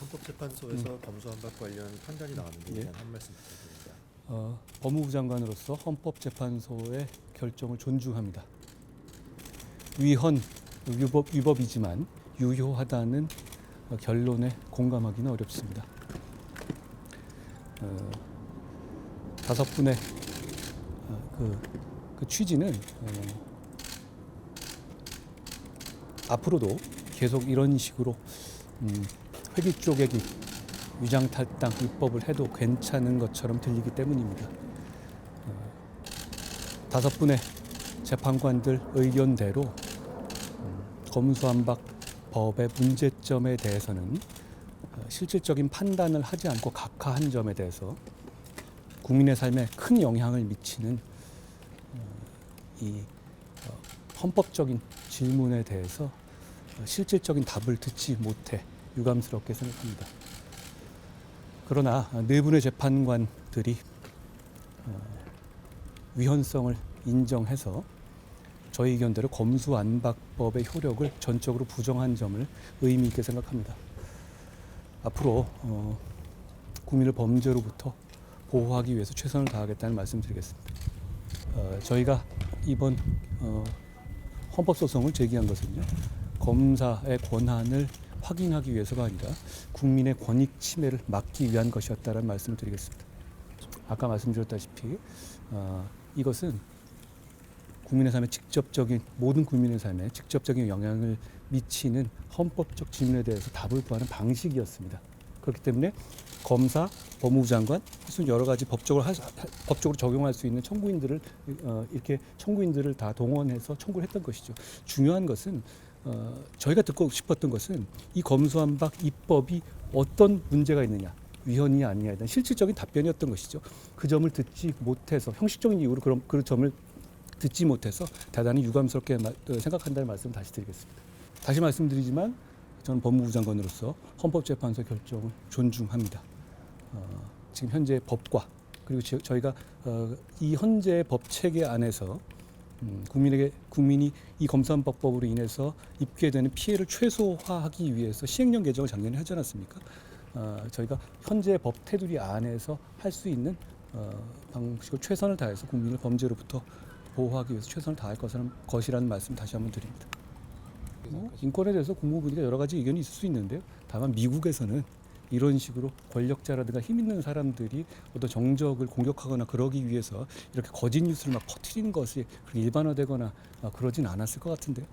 헌법재판소에서 검수완박 관련 판단이 나왔는데 예. 대한 한 말씀 부탁드립니다. 어, 법무부 장관으로서 헌법재판소의 결정을 존중합니다. 위헌 위법 위법이지만 유효하다는 어, 결론에 공감하기는 어렵습니다. 어, 다섯 분의 어, 그, 그 취지는 어, 앞으로도 계속 이런 식으로 음, 회기 쪼개기 위장 탈당 입법을 해도 괜찮은 것처럼 들리기 때문입니다. 어, 다섯 분의 재판관들 의견대로 음, 검수완박 법의 문제점에 대해서는 어, 실질적인 판단을 하지 않고 각하한 점에 대해서 국민의 삶에 큰 영향을 미치는 어, 이 어, 헌법적인 질문에 대해서 어, 실질적인 답을 듣지 못해 유감스럽게 생각합니다. 그러나 네 분의 재판관들이 어, 위헌성을 인정해서 저희 의견대로 검수안박법의 효력을 전적으로 부정한 점을 의미 있게 생각합니다. 앞으로 어, 국민을 범죄로부터 보호하기 위해서 최선을 다하겠다는 말씀드리겠습니다. 어, 저희가 이번 어, 헌법 소송을 제기한 것은요 검사의 권한을 확인하기 위해서가 아니라 국민의 권익 침해를 막기 위한 것이었다는 말씀을 드리겠습니다. 아까 말씀드렸다시피 어, 이것은 국민의 삶에 직접적인 모든 국민의 삶에 직접적인 영향을 미치는 헌법적 질문에 대해서 답을 구하는 방식이었습니다. 그렇기 때문에 검사, 법무부 장관, 무슨 여러 가지 법적으로 하- 법적으로 적용할 수 있는 청구인들을 어, 이렇게 청구인들을 다 동원해서 청구를 했던 것이죠. 중요한 것은 어, 저희가 듣고 싶었던 것은 이 검수완박 입법이 어떤 문제가 있느냐, 위헌이 아니냐에 대한 실질적인 답변이었던 것이죠. 그 점을 듣지 못해서 형식적인 이유로 그런 그 점을 듣지 못해서 대단히 유감스럽게 생각한다는 말씀을 다시 드리겠습니다. 다시 말씀드리지만 저는 법무부 장관으로서 헌법재판소 결정을 존중합니다. 어, 지금 현재 법과 그리고 지- 저희가 어, 이 현재 법 체계 안에서 음, 국민에게 국민이 이 검수안박법으로 인해서 입게 되는 피해를 최소화하기 위해서 시행령 개정을 작년에 하지 않았습니까? 어, 저희가 현재 법 테두리 안에서 할 수 있는 어, 방식으로 최선을 다해서 국민을 범죄로부터 보호하기 위해서 최선을 다할 것이라는, 것이라는 말씀 다시 한번 드립니다. 뭐, 인권에 대해서 국무부니까 여러 가지 의견이 있을 수 있는데요. 다만 미국에서는 이런 식으로 권력자라든가 힘 있는 사람들이 어떤 정적을 공격하거나 그러기 위해서 이렇게 거짓 뉴스를 막 퍼뜨리는 것이 일반화되거나 아, 그러진 않았을 것 같은데요.